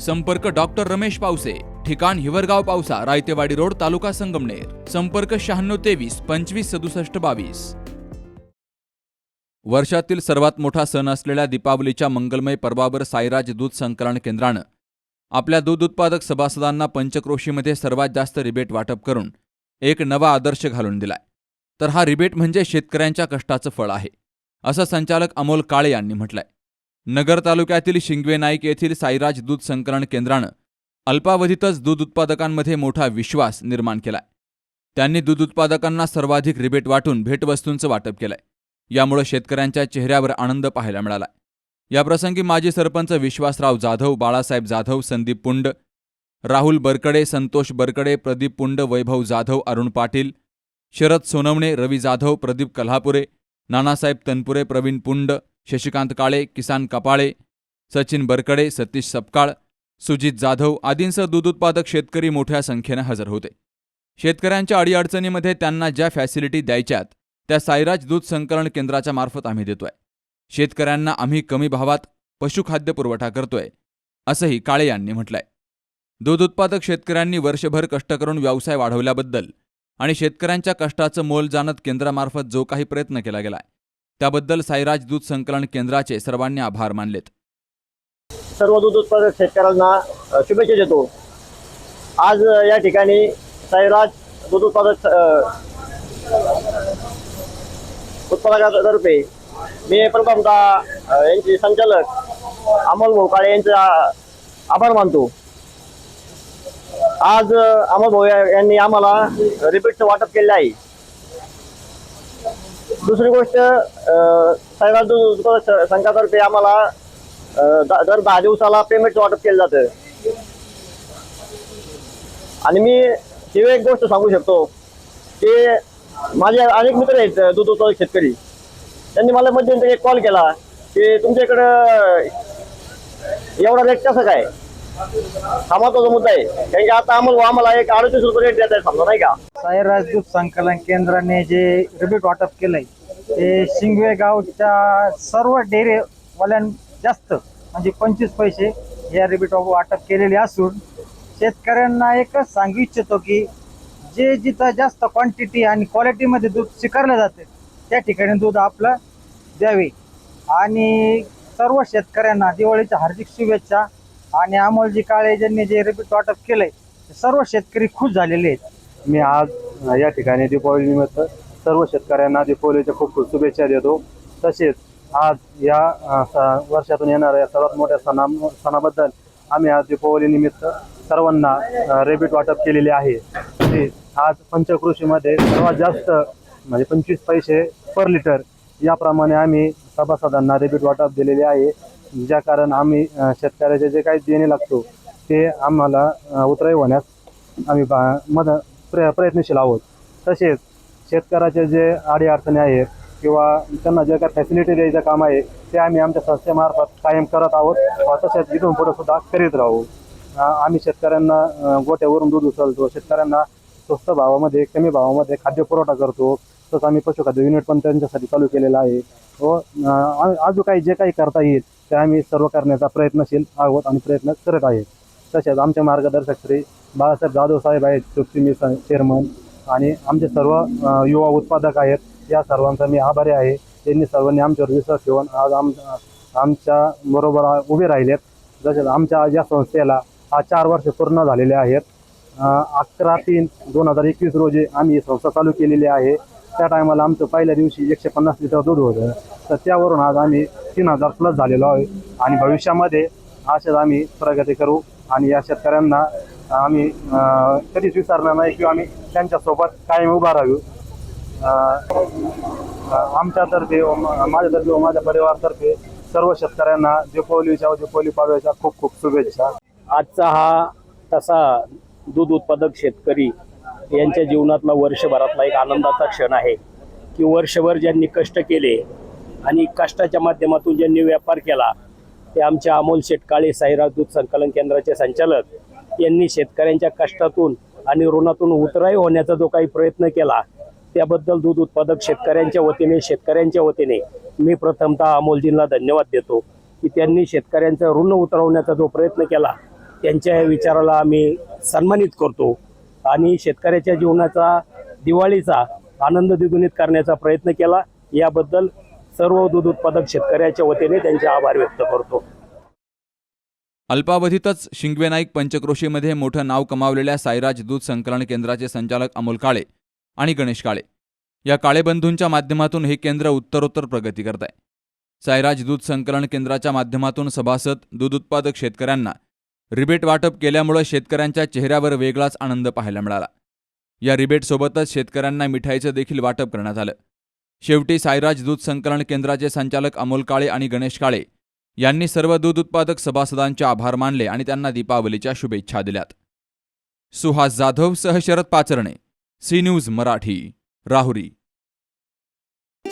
संपर्क डॉक्टर रमेश पावसे ठिकाण हिवरगाव पावसा रायतेवाडी रोड तालुका संगमनेर. संपर्क शहाण्णव तेवीस पंचवीस सदुसष्ट बावीस. वर्षातील सर्वात मोठा सण असलेल्या दीपावलीच्या मंगलमय पर्वावर साईराज दूध संकलन केंद्रानं आपल्या दूध उत्पादक सभासदांना पंचक्रोशीमध्ये सर्वात जास्त रिबेट वाटप करून एक नवा आदर्श घालून दिलाय. तर हा रिबेट म्हणजे शेतकऱ्यांच्या कष्टाचं फळ आहे असं संचालक अमोल काळे यांनी म्हटलंय. नगर तालुक्यातील शिंगवे नाईक येथील साईराज दूध संकलन केंद्रानं अल्पावधीतच दूध उत्पादकांमध्ये मोठा विश्वास निर्माण केलाय. त्यांनी दूध उत्पादकांना सर्वाधिक रिबेट वाटून भेटवस्तूंचं वाटप केलंय. यामुळे शेतकऱ्यांच्या चेहऱ्यावर आनंद पाहायला मिळाला. याप्रसंगी माजी सरपंच विश्वासराव जाधव बाळासाहेब जाधव संदीप पुंड राहुल बरकडे संतोष बरकडे प्रदीप पुंड वैभव जाधव अरुण पाटील शरद सोनवणे रवी जाधव प्रदीप कल्हापुरे नानासाहेब तनपुरे प्रवीण पुंड शशिकांत काळे किसान कपाळे सचिन बरकडे सतीश सपकाळ सुजित जाधव आदींसह दूध उत्पादक शेतकरी मोठ्या संख्येनं हजर होते. शेतकऱ्यांच्या अडीअडचणीमध्ये त्यांना ज्या फॅसिलिटी द्यायच्यात त्या साईराज दूध संकलन केंद्राच्या मार्फत आम्ही देतोय. शेतकऱ्यांना आम्ही कमी भावात पशुखाद्य पुरवठा करतोय असंही काळे यांनी म्हटलंय. दूध उत्पादक शेतकऱ्यांनी वर्षभर कष्ट करून व्यवसाय वाढवल्याबद्दल आणि शेतकऱ्यांच्या कष्टाचं मोल जाणत केंद्रामार्फत जो काही प्रयत्न केला गेलाय त्याबद्दल साईराज दूध संकलन केंद्राचे सर्वांनी आभार मानलेत. सर्व दूध उत्पादक शेतकऱ्यांना शुभेच्छा देतो. आज या ठिकाणी साईराज दूध उत्पादक उत्पादकातर्फे मी प्रथमतः यांचे संचालक अमोल भोकाळे यांचा आभार मानतो. आज अमोल भाऊ यांनी आम्हाला रिपीटचं वाटप केले आहे. दुसरी गोष्ट अ, संघातर्फे आम्हाला दर दहा दिवसाला पेमेंट वाटप केलं जातं. आणि मी ही एक गोष्ट सांगू शकतो की माझे अनेक मित्र आहेत दूध उत्पादक शेतकरी. त्यांनी मला मध्यंतरी एक कॉल केला की तुमच्या इकडं एवढा रेट कसं काय? हा महत्त्वाचा मुद्दा आहे. कारण की आता आम्हाला आम्हाला एक अडतीस रुपये रेट देत आहे समजा नाही का? साईराज दूध संकलन केंद्राने जे रिबीट वाटप केलंय ते शिंगवे गावच्या सर्व डेअरीवाल्यां जास्त म्हणजे पंचवीस पैसे या रिबीट वाटप केलेले असून शेतकऱ्यांना एकच सांगू इच्छितो की जे जिथं जास्त क्वांटिटी आणि क्वालिटीमध्ये दूध स्वीकारलं जाते त्या ठिकाणी दूध आपलं द्यावे. आणि सर्व शेतकऱ्यांना दिवाळीच्या हार्दिक शुभेच्छा आणि अमोलजी काळे यांनी जे रिबीट वाटप केलंय ते सर्व शेतकरी खुश झालेले आहेत. मी आज या ठिकाणी दीपावली निमित्त सर्व शेतकऱ्यांना दीपावलीच्या खूप खूप शुभेच्छा देतो. तसेच आज या अ, स- वर्षातून येणाऱ्या सर्वात मोठ्या सणा सणाबद्दल आम्ही आज दीपावली निमित्त सर्वांना अ, रेबीट वाटप केलेले आहे. ते आज पंचकृषीमध्ये सर्वात जास्त म्हणजे पंचवीस पैसे पर लिटर याप्रमाणे आम्ही सभासदांना रेबीट वाटप दिलेले आहे. ज्या कारण आम्ही शेतकऱ्याचे जे काही देणे लागतो ते आम्हाला उतराई होण्यास आम्ही बा- मद प्र प्रयत्नशील आहोत. तसेच शेतकऱ्याचे जे अडीअडचणी आहेत किंवा त्यांना जे काही फॅसिलिटी द्यायचं काम आहे ते आम्ही आमच्या संस्थेमार्फत कायम करत आहोत. व तसेच इथून पुढे सुद्धा करीत राहू. आम्ही शेतकऱ्यांना गोट्यावरून दूध उचलतो शेतकऱ्यांना स्वस्त भावामध्ये कमी भावामध्ये खाद्यपुरवठा करतो. तसंच आम्ही पशुखाद्य युनिट पण त्यांच्यासाठी चालू केलेलं आहे. हो, व अजून काही जे काही करता येईल ते आम्ही सर्व करण्याचा प्रयत्नशील आहोत आणि प्रयत्न करत आहेत तसेच आमचे मार्गदर्शक श्री बाळासाहेब जाधव साहेब आहेत चुप्ती चेअरमन आणि आमचे सर्व युवा उत्पादक आहेत. या सर्वांचा मी आभारी आहे. त्यांनी सर्वांनी आमच्यावर विश्वास ठेवून आज आम आमच्या बरोबर उभे राहिलेत. तसेच आमच्या या संस्थेला आज चार वर्ष पूर्ण झालेले आहेत. अकरा तीन दोन हजार एकवीस रोजी आम्ही ही संस्था चालू केलेली आहे. त्या टायमाला आमचं पहिल्या दिवशी एकशे पन्नास लिटर दूध होतं. तर त्यावरून आज आम्ही तीन हजार प्लस झालेलो आहे. आणि भविष्यामध्ये असेच आम्ही प्रगती करू. आणि या शेतकऱ्यांना आम्ही कधीच विसरणार नाही किंवा आम्ही त्यांच्यासोबत कायम उभा राहू. आमच्यातर्फे व माझ्यातर्फे व माझ्या परिवारातर्फे सर्व शेतकऱ्यांना दीपावलीच्या व दीपावली पाडव्याच्या खूप खूप शुभेच्छा. आजचा हा तसा दूध उत्पादक शेतकरी यांच्या जीवनातला वर्षभरातला एक आनंदाचा क्षण आहे की वर्षभर ज्यांनी कष्ट केले आणि कष्टाच्या माध्यमातून ज्यांनी व्यापार केला ते आमच्या अमोल शेटकाळे साईराज दूध संकलन केंद्राचे संचालक यांनी शेतकऱ्यांच्या कष्टातून आणि ऋणातून उतराई होण्याचा जो काही प्रयत्न केला त्याबद्दल दूध उत्पादक शेतकऱ्यांच्या वतीने शेतकऱ्यांच्या वतीने मी प्रथमतः अमोलजींना धन्यवाद देतो की त्यांनी शेतकऱ्यांचं ऋण उतरवण्याचा जो प्रयत्न केला त्यांच्या या विचाराला आम्ही सन्मानित करतो. आणि शेतकऱ्याच्या जीवनाचा दिवाळीचा आनंद द्विगुणित करण्याचा प्रयत्न केला. याबद्दल सर्व दूध उत्पादक शेतकऱ्याच्या वतीने त्यांचे आभार व्यक्त करतो. अल्पावधीतच शिंगवे नाईक पंचक्रोशीमध्ये मोठं नाव कमावलेल्या साईराज दूध संकलन केंद्राचे संचालक अमोल काळे आणि गणेश काळे. या काळेबंधूंच्या माध्यमातून हे केंद्र उत्तरोत्तर प्रगती करत आहे साईराज दूध संकलन केंद्राच्या माध्यमातून सभासद दूध उत्पादक शेतकऱ्यांना रिबेट वाटप केल्यामुळं शेतकऱ्यांच्या चेहऱ्यावर वेगळाच आनंद पाहायला मिळाला. या रिबेटसोबतच शेतकऱ्यांना मिठाईचं देखील वाटप करण्यात आलं. शेवटी साईराज दूध संकलन केंद्राचे संचालक अमोल काळे आणि गणेश काळे यांनी सर्व दूध उत्पादक सभासदांचे आभार मानले आणि त्यांना दीपावलीच्या शुभेच्छा दिल्यात. सुहास जाधव सह शरद पाचरणे सी न्यूज मराठी राहुरी.